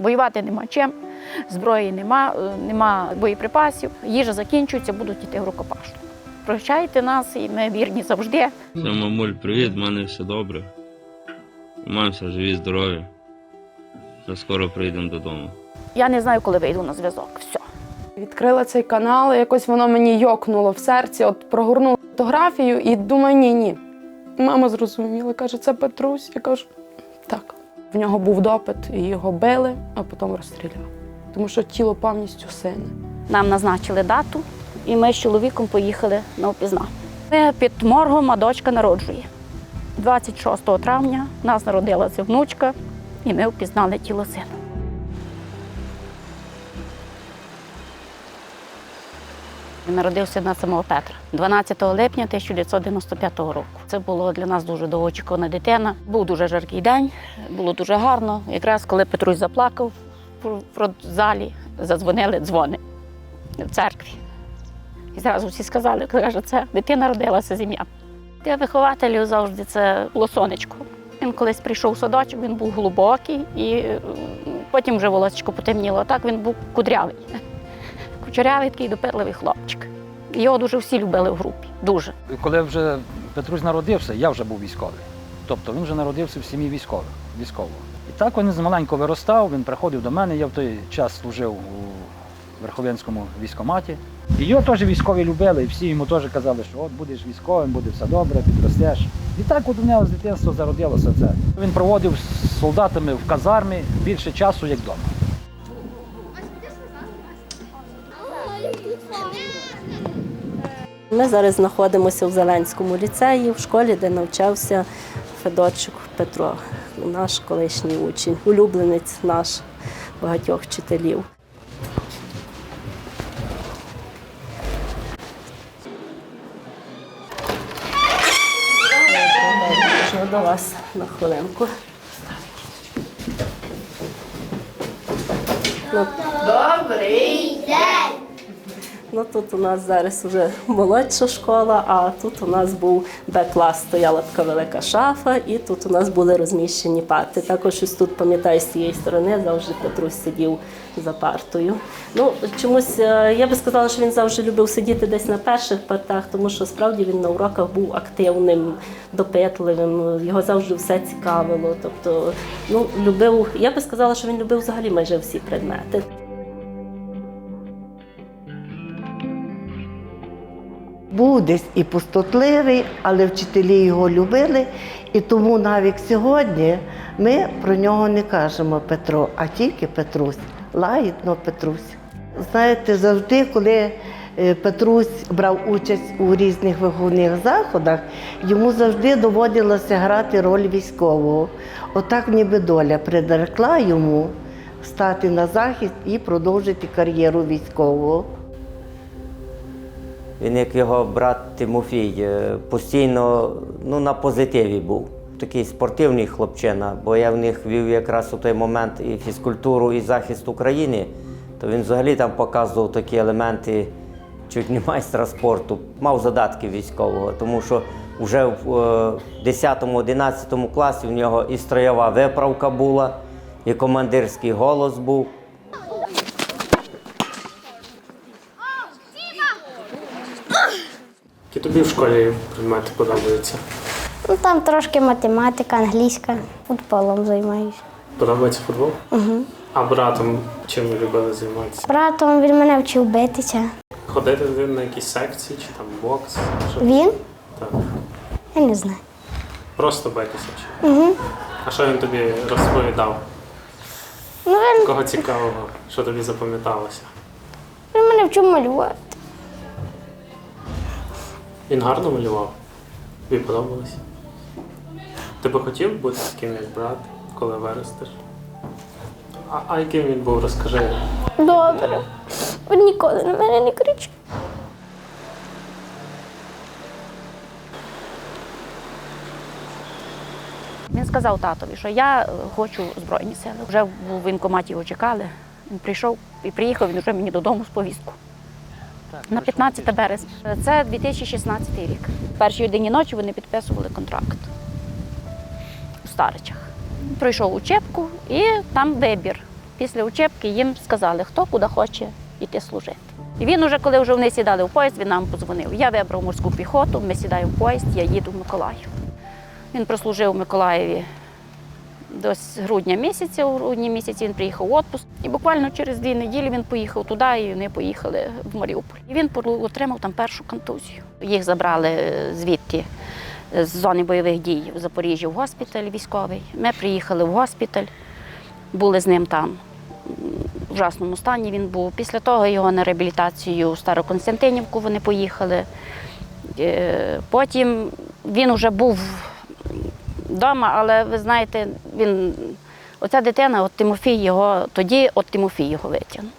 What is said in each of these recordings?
Воювати нема чим, зброї нема, е, нема боєприпасів, їжа закінчується, будуть йти в рукопашну. Прощайте нас, і ми вірні завжди. Все, мамуль, привіт, в мене все добре. Маємося живі, здорові. Вже скоро прийдемо додому. Я не знаю, коли вийду на зв'язок. Все. Відкрила цей канал, і якось воно мені йокнуло в серці, от прогорнула фотографію і думаю, ні, ні. Мама зрозуміла, каже, це Петрусь. Я кажу, так. В нього був допит, і його били, а потім розстріляли. Тому що тіло повністю сине. Нам назначили дату, і ми з чоловіком поїхали на опізна. Ми під моргом, а дочка народжує. 26 травня нас народилася внучка, і ми впізнали тіло сина. Народився на самого Петра 12 липня 1995 року. Це було для нас дуже довгоочікувана дитина. Був дуже жаркий день, було дуже гарно. Якраз коли Петрусь заплакав в залі, задзвонили дзвони в церкві. І зразу всі сказали, каже, це дитина родилася з ім'я. Для вихователів завжди це було сонечко. Він колись прийшов в садочок, він був глибокий, і потім вже волосечко потемніло. Так він був кудрявий. Кучерявий такий допитливий хлопчик. Його дуже всі любили в групі. Дуже. Коли вже Петрусь народився, я вже був військовий. Тобто він вже народився в сім'ї військових, військового. І так він змаленько виростав, він приходив до мене, я в той час служив у Верховенському військкоматі. І його теж військові любили, і всі йому теж казали, що от будеш військовим, буде все добре, підростеш. І так от у нього з дитинства зародилося це. Він проводив з солдатами в казармі більше часу, як вдома. Ми зараз знаходимося в Зеленському ліцеї, в школі, де навчався Федорчук Петро, наш колишній учень, улюбленець наш багатьох вчителів. До вас на хвилинку. Ну, Ну тут у нас зараз вже молодша школа, а тут у нас був Б-клас, стояла така велика шафа, і тут у нас були розміщені парти. Також ось тут, пам'ятаю, з цієї сторони завжди Петрусь сидів за партою. Ну, чомусь е, я би сказала, що він завжди любив сидіти десь на перших партах, тому що справді він на уроках був активним, допитливим, його завжди все цікавило. Тобто, ну, любив, я би сказала, що він любив взагалі майже всі предмети. Був десь і пустотливий, але вчителі його любили. І тому навіть сьогодні ми про нього не кажемо Петро, а тільки Петрусь. Лагідно Петрусь. Знаєте, завжди, коли е, Петрусь брав участь у різних виховних заходах, йому завжди доводилося грати роль військового. Отак ніби доля придерекла йому стати на захист і продовжити кар'єру військового. Він, як його брат Тимофій, е, постійно ну, на позитиві був. Такий спортивний хлопчина, бо я в них вів якраз у той момент і фізкультуру, і захист України, то він взагалі там показував такі елементи чуть не майстра спорту. Мав задатки військового, тому що вже в 10-11 класі в нього і строєва виправка була, і командирський голос був. Тобі в школі предмети подобаються? Ну там трошки математика, англійська, футболом займаюся. Подобається футбол? Угу. А братом чим ви любили займатися? Братом він мене вчив битися. Ходити ви на якісь секції чи там бокс? Що? Він? Так. Я не знаю. Просто битися чи? Угу. А що він тобі розповідав? Ну він, Кого цікавого, що тобі запам'яталося? він мене вчив малювати. Він гарно малював? Тобі подобалося? Ти би хотів бути таким, як брат, коли виростеш? А, а яким він був, розкажи. Добре. Він ніколи на мене не кричить. Він сказав татові, що я е, хочу збройні сили. Вже в воєнкоматі його чекали. Він прийшов і приїхав він вже мені додому з повісткою. На 15 березня. Це 2016 рік. В першій годині ночі вони підписували контракт у Старичах. Пройшов учебку і там вибір. після учебки їм сказали, хто куди хоче йти служити. І він уже, коли вже вони сідали в поїзд, він нам подзвонив. Я вибрав морську піхоту, ми сідаємо в поїзд, я їду в Миколаїв. Він прослужив у Миколаєві до грудня місяця. У грудні місяці він приїхав в відпуск. І буквально через дві неділі він поїхав туди, і вони поїхали в Маріуполь. І він отримав там першу контузію. Їх забрали е, звідти з зони бойових дій в Запоріжжі в госпіталь військовий. Ми приїхали в госпіталь, були з ним там. В ужасному стані він був. Після того його на реабілітацію в Староконстантинівку вони поїхали. Е, Потім він вже був вдома, але ви знаєте, він, оця дитина, от Тимофій його, тоді от Тимофій його витягнув.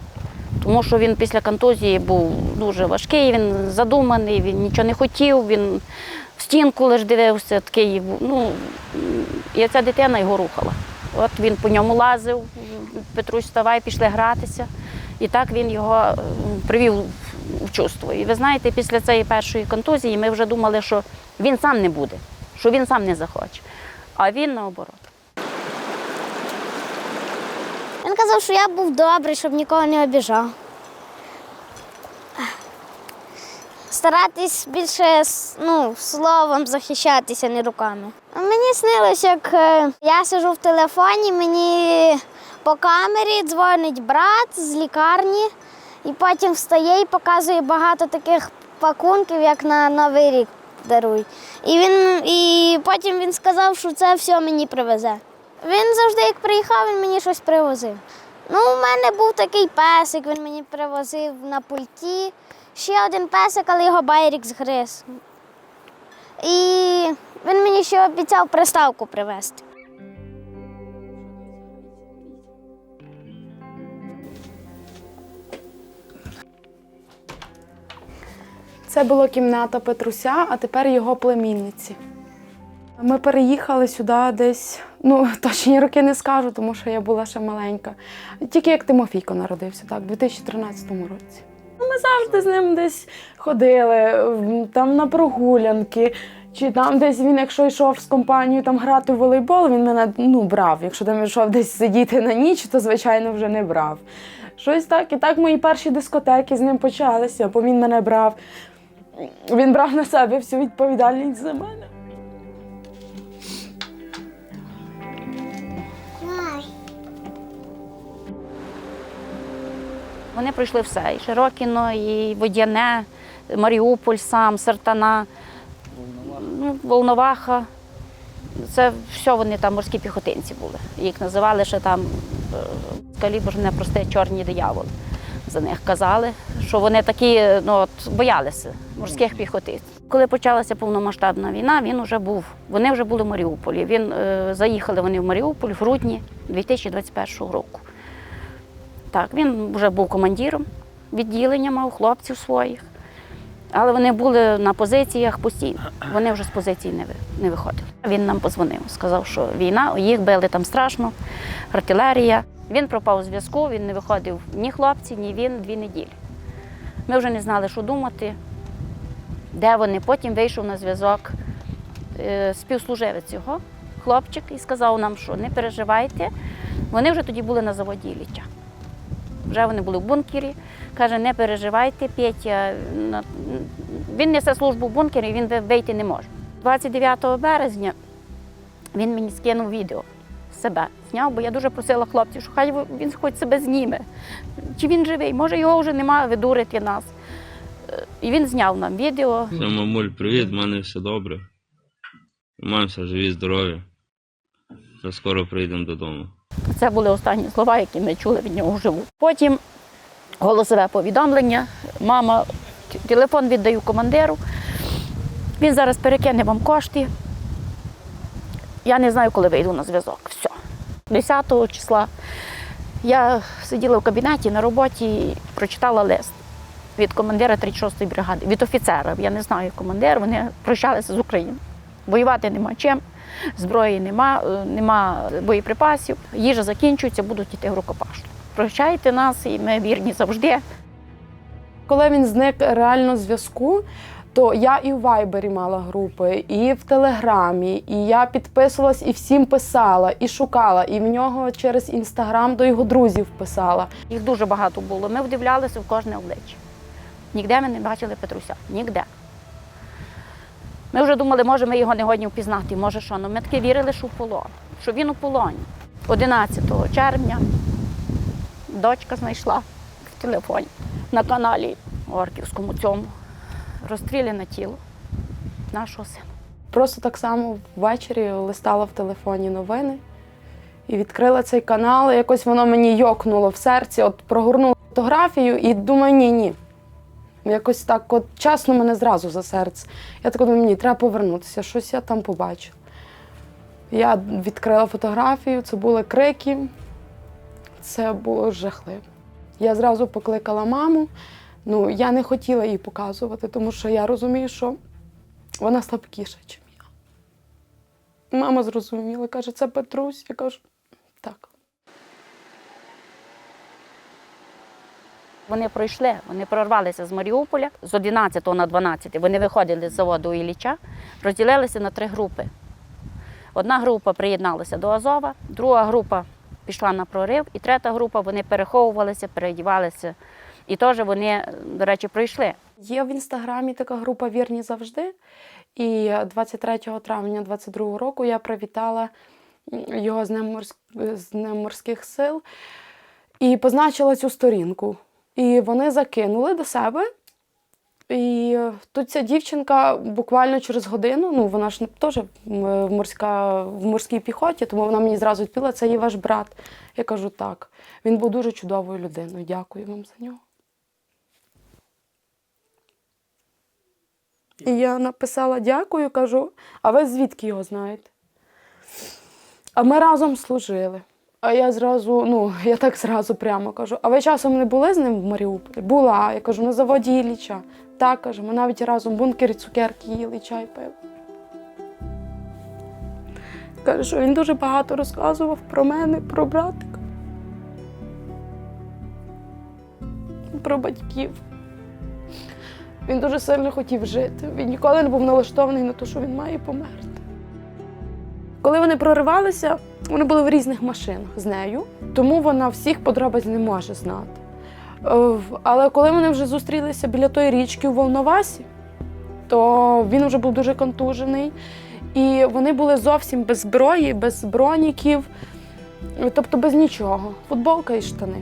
Тому що він після контузії був дуже важкий, він задуманий, він нічого не хотів, він в стінку лише дивився, такий, ну, і ця дитина його рухала. От він по ньому лазив, Петрусь, вставай, пішли гратися. І так він його е, привів в чувство. І ви знаєте, після цієї першої контузії ми вже думали, що він сам не буде, що він сам не захоче. А він наоборот. Він казав, що я був добрий, щоб нікого не обіжав. Старатись більше ну, словом захищатися, не руками. Мені снилось, як е, я сижу в телефоні, мені по камері дзвонить брат з лікарні, і потім встає і показує багато таких пакунків, як на Новий рік дарують. І, він, і потім він сказав, що це все мені привезе. Він завжди, як приїхав, він мені щось привозив. Ну, у мене був такий песик, він мені привозив на пульті. Ще один песик, але його байрік згриз. І він мені ще обіцяв приставку привезти. Це була кімната Петруся, а тепер його племінниці. Ми переїхали сюди десь, ну точні роки не скажу, тому що я була ще маленька. Тільки як Тимофійко народився, так, у 2013 році. Ну, Ми завжди з ним десь ходили, там на прогулянки. Чи там десь він, якщо йшов з компанією там грати в волейбол, він мене ну, брав. Якщо там йшов десь сидіти на ніч, то звичайно вже не брав. Щось так. І так мої перші дискотеки з ним почалися, бо він мене брав. Він брав на себе всю відповідальність за мене. Вони пройшли все. І Широкіно, і Водяне, Маріуполь сам, Сартана, ну, Волноваха. Це все вони там морські піхотинці були. Їх називали ще там е, калібр непросте чорні дияволи. За них казали, що вони такі ну, от, боялися морських піхотинців. Коли почалася повномасштабна війна, він вже був. Вони вже були в Маріуполі. Він е, заїхали вони в Маріуполь в грудні 2021 року. Так, він вже був командиром відділення, мав хлопців своїх. Але вони були на позиціях постійно. Вони вже з позицій не, не виходили. Він нам позвонив, сказав, що війна, їх били там страшно, артилерія. Він пропав у зв'язку, він не виходив ні хлопці, ні він дві неділі. Ми вже не знали, що думати, де вони. Потім вийшов на зв'язок е, співслуживець його, хлопчик, і сказав нам, що не переживайте. Вони вже тоді були на заводі Ілліча. Вже вони були в бункері. Каже, не переживайте, Петя. Він несе службу в бункері, він вийти не може. 29 березня він мені скинув відео себе. Зняв, бо я дуже просила хлопців, що хай він хоч себе зніме. Чи він живий? Може, його вже немає, видурити нас. Е, І він зняв нам відео. Все, мамуль, привіт, в мене все добре. Маємося живі, здорові. Вже скоро прийдемо додому. Це були останні слова, які ми чули від нього вживу. Потім голосове повідомлення. Мама, телефон віддаю командиру. Він зараз перекине вам кошти. Я не знаю, коли вийду на зв'язок. Все. 10 числа я сиділа в кабінеті на роботі і прочитала лист від командира 36-ї бригади, від офіцера. Я не знаю командир, вони прощалися з Україною. Воювати нема чим, зброї нема, е, нема боєприпасів, їжа закінчується, будуть йти в рукопашну. Прощайте нас, і ми вірні завжди. Коли він зник реально зв'язку, то я і в Вайбері мала групи, і в Телеграмі, і я підписувалась і всім писала, і шукала, і в нього через інстаграм до його друзів писала. Їх дуже багато було. Ми вдивлялися в кожне обличчя. Ніде ми не бачили Петруся. Ніде. Ми вже думали, може, ми його не годні впізнати, може що. Ну, ми таки вірили, що в полон, що він у полоні. 11 червня дочка знайшла в телефоні на каналі Орківському цьому розстріляне тіло нашого сина. Просто так само ввечері листала в телефоні новини і відкрила цей канал. і Якось воно мені йокнуло в серці, от прогорнула фотографію і думаю, ні, ні. Якось так, от часно мене зразу за серце. Я так думаю, ні, треба повернутися, щось я там побачу. Я відкрила фотографію, це були крики. Це було жахливо. Я зразу покликала маму. Ну, я не хотіла їй показувати, тому що я розумію, що вона слабкіша, ніж я. Мама зрозуміла, каже, це Петрусь. Я кажу, так. Вони пройшли, вони прорвалися з Маріуполя з 11 на 12. Вони виходили з заводу Ілліча, розділилися на три групи. Одна група приєдналася до Азова, друга група пішла на прорив, і третя група вони переховувалися, переодівалися. І теж вони, до речі, пройшли. Є в інстаграмі така група Вірні завжди. І 23 травня 22 року я привітала його з Днем, морськ- з Днем морських сил і позначила цю сторінку. І вони закинули до себе. І тут ця дівчинка буквально через годину, ну вона ж теж в, морська, в морській піхоті, тому вона мені зразу відповіла, це є ваш брат. Я кажу, так. Він був дуже чудовою людиною. Дякую вам за нього. І я написала дякую, кажу, а ви звідки його знаєте? А ми разом служили. А я зразу, ну, я так зразу прямо кажу, а ви часом не були з ним в Маріуполі? Була. Я кажу, на заводі Ілліча. Так, каже, ми навіть разом в бункері цукерки їли, чай пили. Каже, що він дуже багато розказував про мене, про братика, про батьків. Він дуже сильно хотів жити. Він ніколи не був налаштований на те, що він має померти. Коли вони проривалися, вони були в різних машинах з нею, тому вона всіх подробиць не може знати. Е, Але коли вони вже зустрілися біля тої річки у Волновасі, то він вже був дуже контужений. І вони були зовсім без зброї, без броніків, тобто без нічого. Футболка і штани.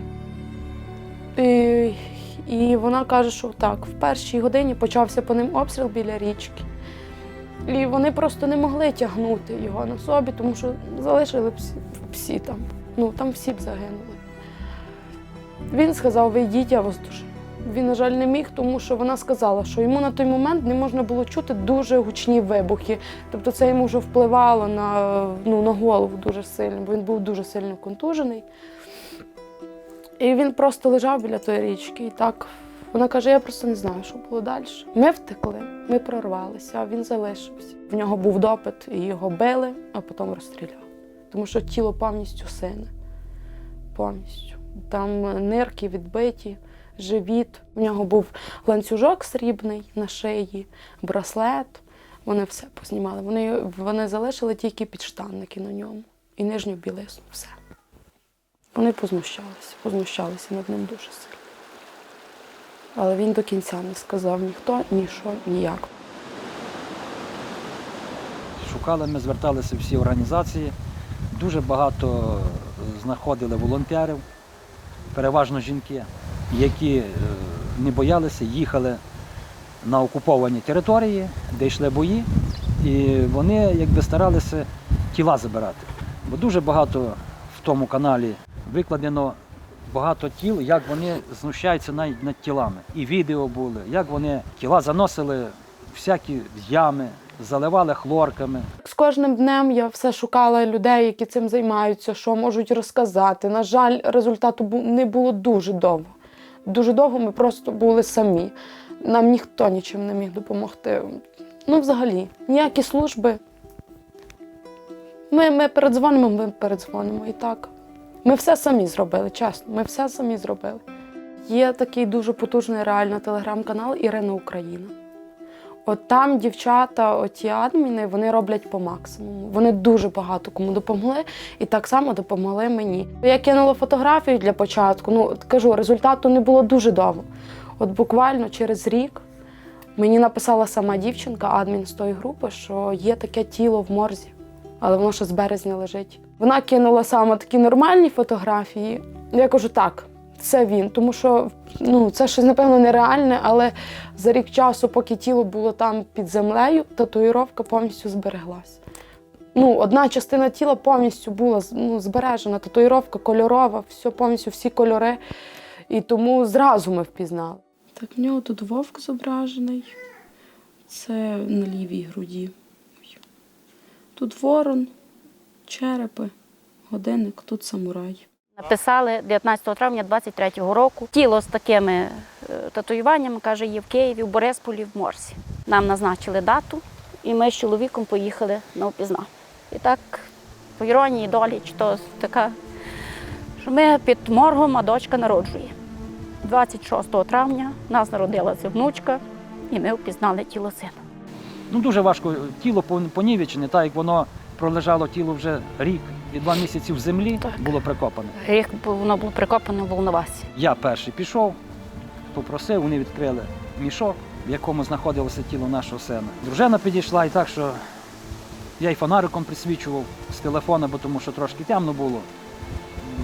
І вона каже, що так, в першій годині почався по ним обстріл біля річки. І вони просто не могли тягнути його на собі, тому що залишили всі, всі там. Ну, там всі б загинули. Він сказав, ви йдіть, я вас дуже. Він, на жаль, не міг, тому що вона сказала, що йому на той момент не можна було чути дуже гучні вибухи. Тобто це йому вже впливало на, ну, на голову дуже сильно, бо він був дуже сильно контужений. І він просто лежав біля тої річки. І так вона каже: я просто не знаю, що було далі. Ми втекли, ми прорвалися, а він залишився. В нього був допит, і його били, а потім розстріляли. Тому що тіло повністю сине. Повністю. Там нирки відбиті, живіт. В нього був ланцюжок срібний на шиї, браслет. Вони все познімали. Вони, вони залишили тільки підштанники на ньому і нижню білизну. Все. Вони познущалися, познущалися над ним дуже сильно. Але він до кінця не сказав ніхто, ні що, ніяк. Шукали, ми зверталися всі організації. Дуже багато знаходили волонтерів, переважно жінки, які е, не боялися, їхали на окуповані території, де йшли бої, і вони якби старалися тіла забирати. Бо дуже багато в тому каналі викладено багато тіл, як вони знущаються навіть над тілами. І відео були, як вони тіла заносили всякі ями, заливали хлорками. З кожним днем я все шукала людей, які цим займаються, що можуть розказати. На жаль, результату не було дуже довго. Дуже довго ми просто були самі. Нам ніхто нічим не міг допомогти. Ну, взагалі, ніякі служби. Ми, ми передзвонимо, ми передзвонимо і так. Ми все самі зробили, чесно, ми все самі зробили. Є такий дуже потужний реально телеграм-канал Ірина Україна. От там дівчата, оті адміни, вони роблять по максимуму. Вони дуже багато кому допомогли і так само допомогли мені. Я кинула фотографію для початку. Ну кажу, результату не було дуже довго. От буквально через рік мені написала сама дівчинка, адмін з тої групи, що є таке тіло в морзі, але воно ще з березня лежить. Вона кинула саме такі нормальні фотографії. Я кажу, так, це він, тому що ну, це щось, напевно, нереальне, але за рік часу, поки тіло було там під землею, татуїровка повністю збереглась. Ну, одна частина тіла повністю була ну, збережена, татуїровка кольорова, все, повністю всі кольори. І тому зразу ми впізнали. Так, в нього тут вовк зображений. Це на лівій груді. Тут ворон, черепи, годинник, тут самурай. Написали 19 травня 23-го року. Тіло з такими е, татуюваннями, каже, є в Києві, в Борисполі, в Морсі. Нам назначили дату, і ми з чоловіком поїхали на опізна. І так, по іронії долі, чи то така, що ми під моргом, а дочка народжує. 26 травня нас народилася внучка, і ми впізнали тіло сина. Ну дуже важко тіло понівечене, так як воно пролежало тіло вже рік і два місяці в землі Так. було прикопане. Рік воно було прикопано в Волновасі. Я перший пішов, попросив, вони відкрили мішок, в якому знаходилося тіло нашого сина. Дружина підійшла і так, що я й фонариком присвічував з телефона, бо тому що трошки темно було.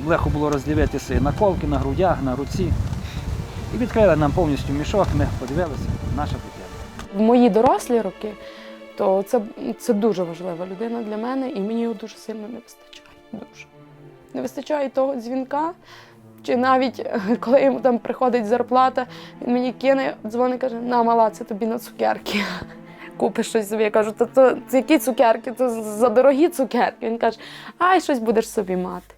Легко було роздивитися і на колки, на грудях, на руці. І відкрили нам повністю мішок, ми подивилися, наша дитина. В мої дорослі роки, то це, це дуже важлива людина для мене, і мені його дуже сильно не вистачає. Дуже. Не вистачає того дзвінка. Чи навіть коли йому там приходить зарплата, він мені кине, дзвонить, каже, на мала, це тобі на цукерки. Купиш щось собі. Я кажу, то, то це які цукерки? То за дорогі цукерки. Він каже, ай, щось будеш собі мати.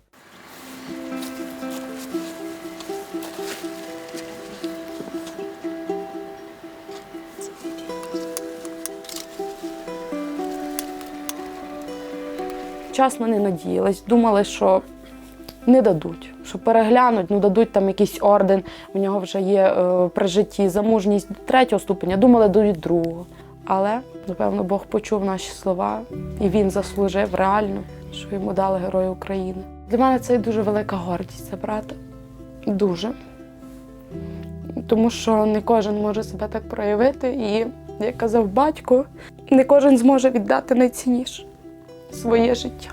Часно не надіялась, думали, що не дадуть, що переглянуть, ну дадуть там якийсь орден. У нього вже є е, при житті замужність третього ступеня, думали, дадуть другого. Але, напевно, Бог почув наші слова, і він заслужив реально, що йому дали Герої України. Для мене це дуже велика гордість забрати. Дуже. Тому що не кожен може себе так проявити, і, як казав батько, не кожен зможе віддати найцінніше своє життя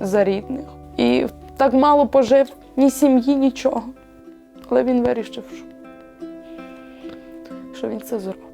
за рідних. І так мало пожив ні сім'ї, нічого. Але він вирішив, що, він це зробить.